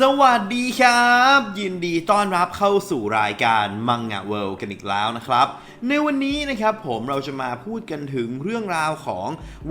สวัสดีครับ ยินดีต้อนรับเข้าสู่รายการมังงะเวิลด์กันอีกแล้วนะครับ ในวันนี้นะครับผมเราจะมาพูดกันถึงเรื่องราวของ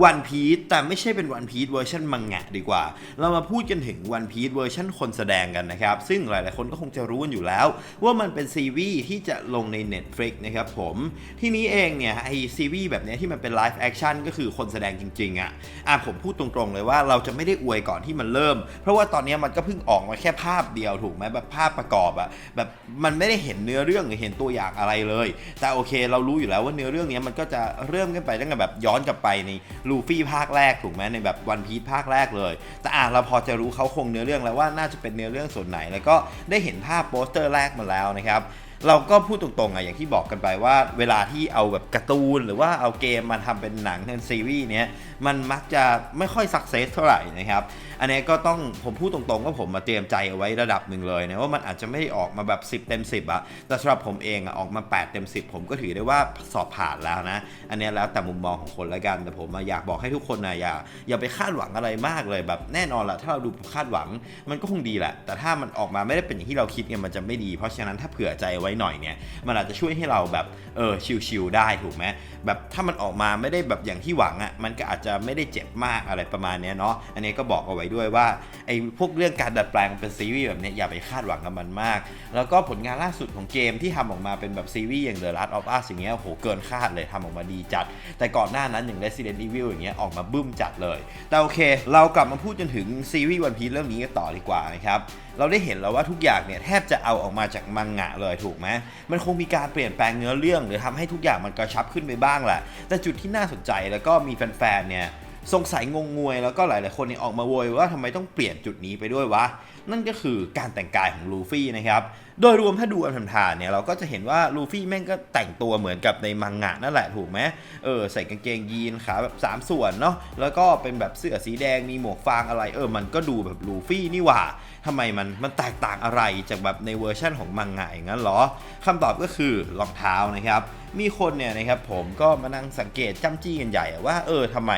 One Piece แต่ไม่ใช่เป็น One Piece เวอร์ชันมังงะดีกว่า เรามาพูดกันถึง One Piece เวอร์ชันคนแสดงกันนะครับ ซึ่งหลายๆคนก็คงจะรู้กันอยู่แล้ว ว่ามันเป็นซีรีส์ที่จะลงใน Netflix นะครับผมที่นี้เองเนี่ยไอซีรีส์แบบนี้ที่มันเป็นไลฟ์แอคชั่นก็คือคนแสดงจริงๆอะอะผมพูดตรงๆเลยว่าเราจะไม่ได้อวยก่อนที่มันเริ่ม เพราะว่าตอนนี้มันก็เพิ่งออกมาแค่ภาพเดียวถูกไหมแบบภาพประกอบอะแบบมันไม่ได้เห็นเนื้อเรื่องหรือเห็นตัวอย่างอะไรเลย แต่โอเค เรารู้อยู่แล้วว่าเนื้อเรื่องเนี้ยมันก็จะเริ่มกันไปตั้งแต่แบบย้อนกลับไปในลูฟี่ภาคแรกถูกไหมในแบบวันพีซภาคแรกเลย แต่อะเราพอจะรู้เขาคงเนื้อเรื่องแล้วว่าน่าจะเป็นเนื้อเรื่องส่วนไหน แล้วก็ได้เห็นภาพโปสเตอร์แรกมาแล้วนะครับเราก็พูดตรงๆอะอย่างที่บอกกันไปว่า เวลาที่เอาแบบการ์ตูน หรือว่าเอาเกมมาทำเป็นหนังเป็นซีรีส์เนี้ยมันมักจะไม่ค่อยสักเซสเท่าไหร่นะครับ อันนี้ก็ต้องผมพูดตรงๆว่าผมมาเตรียมใจเอาไว้ระดับหนึ่งเลยนะว่ามันอาจจะไม่ได้ออกมาแบบ 10 เต็ม 10อะแต่สำหรับผมเองอะออกมา 8 เต็ม 10 ผมก็ถือได้ว่าสอบผ่านแล้วนะ อันนี้แล้วแต่มุมมองของคนละกัน แต่ผมอยากบอกให้ทุกคนนะอย่าอย่าไปคาดหวังอะไรมากเลยแบบแน่นอนแหละถ้าเราดูคาดหวังมันก็คงดีแหละ แต่ถ้ามันออกมาไม่ได้เป็นอย่างที่เราคิดเนี่ยมันจะไม่ดี เพราะฉะนั้นถ้าเผื่อใจไว้หน่อยเนี่ยมันอาจจะช่วยให้เราแบบเออชิลๆได้ถูกไหมแบบถ้ามันออกมาไม่ได้แบบอย่างที่หวังอะมันก็อาจจะไม่ได้เจ็บมากอะไรประมาณเนี้เนาะอันนี้ก็บอกเอาไว้ด้วยว่าไอ้พวกเรื่องการดัดแปลงเป็นซีรีส์แบบนี้อย่าไปคาดหวังกับมันมาก แล้วก็ผลงานล่าสุดของเกมที่ทำออกมาเป็นแบบซีรีส์อย่าง The Last of Us อย่างเงี้ยโหเกินคาดเลยทำออกมาดีจัด แต่ก่อนหน้านั้นอย่าง Resident Evil อย่างเงี้ยออกมาบึ้มจัดเลย แต่โอเค เรากลับมาพูดจนถึงซีรีส์ One Piece เรื่องนี้กันต่อดีกว่านะครับเราได้เห็นแล้วว่าทุกอย่างเนี่ยแทบจะเอาออกมาจากมังงะเลยถูกไหมมันคงมีการเปลี่ยนแปลงเนื้อเรื่อง หรือทำให้ทุกอย่างมันกระชับขึ้นไปบ้างแหละแต่จุดที่น่าสนใจแล้วก็มีแฟนๆเนี่ย สงสัยงงงวยแล้วก็หลาย ๆ คนเนี่ยออกมาโวยว่าทำไมต้องเปลี่ยนจุดนี้ไปด้วยวะ นั่นก็คือการแต่งกายของลูฟี่นะครับโดยรวมถ้าดูอันผ่านๆเนี่ยเราก็จะเห็นว่าลูฟี่แม่งก็แต่งตัวเหมือนกับในมังงะนั่นแหละถูกไหมเออใส่กางเกงยีนขาแบบ3ส่วนเนาะแล้วก็เป็นแบบเสื้อสีแดงมีหมวกฟางอะไรเออมันก็ดูแบบลูฟี่นี่หว่าทำไมมันมันแตกต่างอะไรจากแบบในเวอร์ชั่นของมังงะอย่างนั้นเหรอคำตอบก็คือรองเท้านะครับมีคนเนี่ยนะครับผมก็มานั่งสังเกตจ้ำจี้กันใหญ่ว่าเออทำไม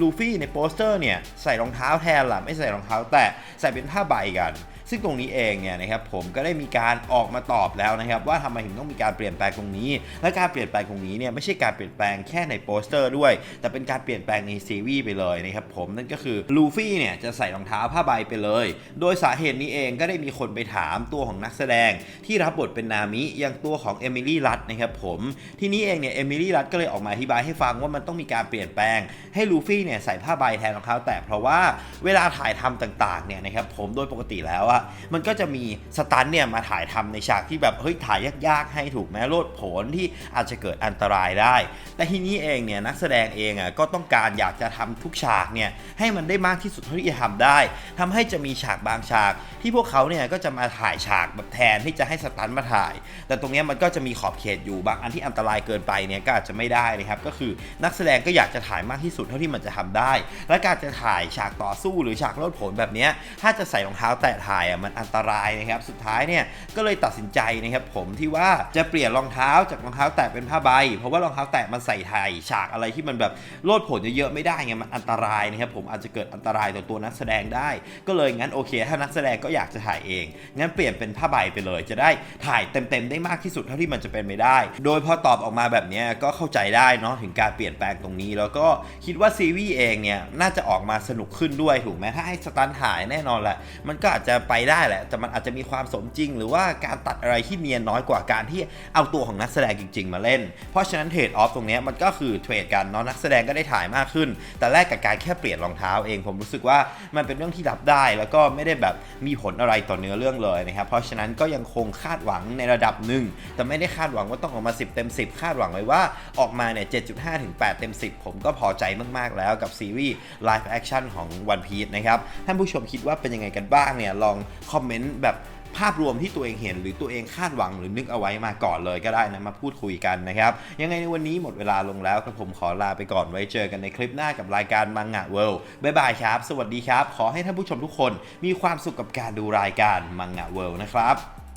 ลูฟี่ในโปสเตอร์เนี่ยใส่รองเท้าแทนล่ะไม่ใส่รองเท้า แตะใส่เป็นผ้าใบกัน ซึ่งตรงนี้เองเนี่ยนะครับผมก็ได้มีการออกมาตอบแล้วนะครับว่าทำไมถึงต้องมีการเปลี่ยนแปลงตรงนี้ และการเปลี่ยนแปลงตรงนี้เนี่ยไม่ใช่การเปลี่ยนแปลงแค่ในโปสเตอร์ด้วย แต่เป็นการเปลี่ยนแปลงในซีรีส์ไปเลยนะครับผมนั่นก็คือลูฟี่เนี่ยจะใส่รองเท้าผ้าใบไปเลย โดยสาเหตุนี้เองก็ได้มีคนไปถามตัวของนักแสดง ที่รับบทเป็นนามิอย่างตัวของเอมิลี่รัตนะครับผมทีนี้เองเนี่ยเอมิลี่รัตก็เลยออกมาอธิบายให้ฟังว่ามันต้องมีการเปลี่ยนแปลง ให้ลูฟี่เนี่ยใส่ผ้าใบแทนรองเท้าแตะเพราะว่าเวลาถ่ายทำต่างๆเนี่ยนะครับผมโดยปกติแล้วอะมันก็จะมีสตันเนี่ยมาถ่ายทำในฉากที่แบบเฮ้ยถ่ายยากๆให้ถูกไหมโลดผนที่อาจจะเกิดอันตรายได้ แต่ทีนี้เองเนี่ยนักแสดงเองอะก็ต้องการอยากจะทำทุกฉากเนี่ยให้มันได้มากที่สุดเท่าที่จะทำได้ทำให้จะมีฉากบางฉาก ที่พวกเขาเนี่ยก็จะมาถ่ายฉากแบบแทนที่จะให้สตันมาถ่าย แต่ตรงนี้มันก็จะมีขอบเขตอยู่บางอันที่อันตรายเกินไปเนี่ยก็อาจจะไม่ได้นะครับก็คือนักแสดงก็อยากจะถ่ายมากที่สุดเท่าที่มันจะทำได้ และการจะถ่ายฉากต่อสู้หรือฉากโลดผนแบบนี้ถ้าจะใส่รองเท้าแตะถ่ายมันอันตรายนะครับสุดท้ายเนี่ยก็เลยตัดสินใจนะครับผมที่ว่าจะเปลี่ยนรองเท้าจากรองเท้าแตะเป็นผ้าใบ เพราะว่ารองเท้าแตะมันใส่ถ่ายฉากอะไรที่มันแบบโลดผนเยอะๆไม่ได้ไงมันอันตรายนะครับผมอาจจะเกิดอันตรายต่อตัวนักแสดงได้ ก็เลยงั้นโอเค ถ้านักแสดงก็อยากจะถ่ายเอง งั้นเปลี่ยนเป็นผ้าใบไปเลย จะได้ถ่ายเต็มๆได้มากที่สุดเท่าที่มันจะเป็นไปได้ โดยพอตอบออกมาแบบนี้ก็เข้าใจได้เนาะถึงการเปลี่ยนแปลงตรงนี้ แล้วก็คิดว่าซีรีส์เองเนี่ยน่าจะออกมาสนุกขึ้นด้วยถูกไหมถ้าให้สตันถ่ายแน่นอนแหละมันก็อาจจะไปได้แหละ แต่มันอาจจะมีความสมจริง หรือว่าการตัดอะไรที่เนียนน้อยกว่าการที่เอาตัวของนักแสดงจริง ๆ มาเล่น เพราะฉะนั้นเทรดออฟตรงนี้มันก็คือเทรดกันเนาะนักแสดงก็ได้ถ่ายมากขึ้น แต่แลกกับการแค่เปลี่ยนรองเท้าเอง ผมรู้สึกว่ามันเป็นเรื่องที่รับได้ แล้วก็ไม่ได้แบบมีผลอะไรต่อเนื้อเรื่องเลยนะครับ เพราะฉะนั้นก็ยังคงคาดหวังในระดับหนึ่ง แต่ไม่ได้คาดหวังว่าต้องออกมา 10 เต็ม 10 คาดหวังไว้ว่าออกมาเนี่ย 7.5 ถึง 8 เต็ม 10 ผมก็พอใจมากๆแล้วกับซีรีส์ Live Action ของ One Piece นะครับ ท่านผู้ชมคิดว่าเป็นยังไงกันบ้างเนี่ยลองคอมเมนต์แบบภาพรวมที่ตัวเองเห็นหรือตัวเองคาดหวังหรือนึกเอาไว้มาก่อนเลยก็ได้นะ มาพูดคุยกันนะครับ ยังไงในวันนี้หมดเวลาลงแล้วครับผมขอลาไปก่อนไว้เจอกันในคลิปหน้ากับรายการมังงะเวิลด์บ๊ายบายครับ สวัสดีครับ ขอให้ท่านผู้ชมทุกคนมีความสุขกับการดูรายการมังงะเวิลด์นะครับ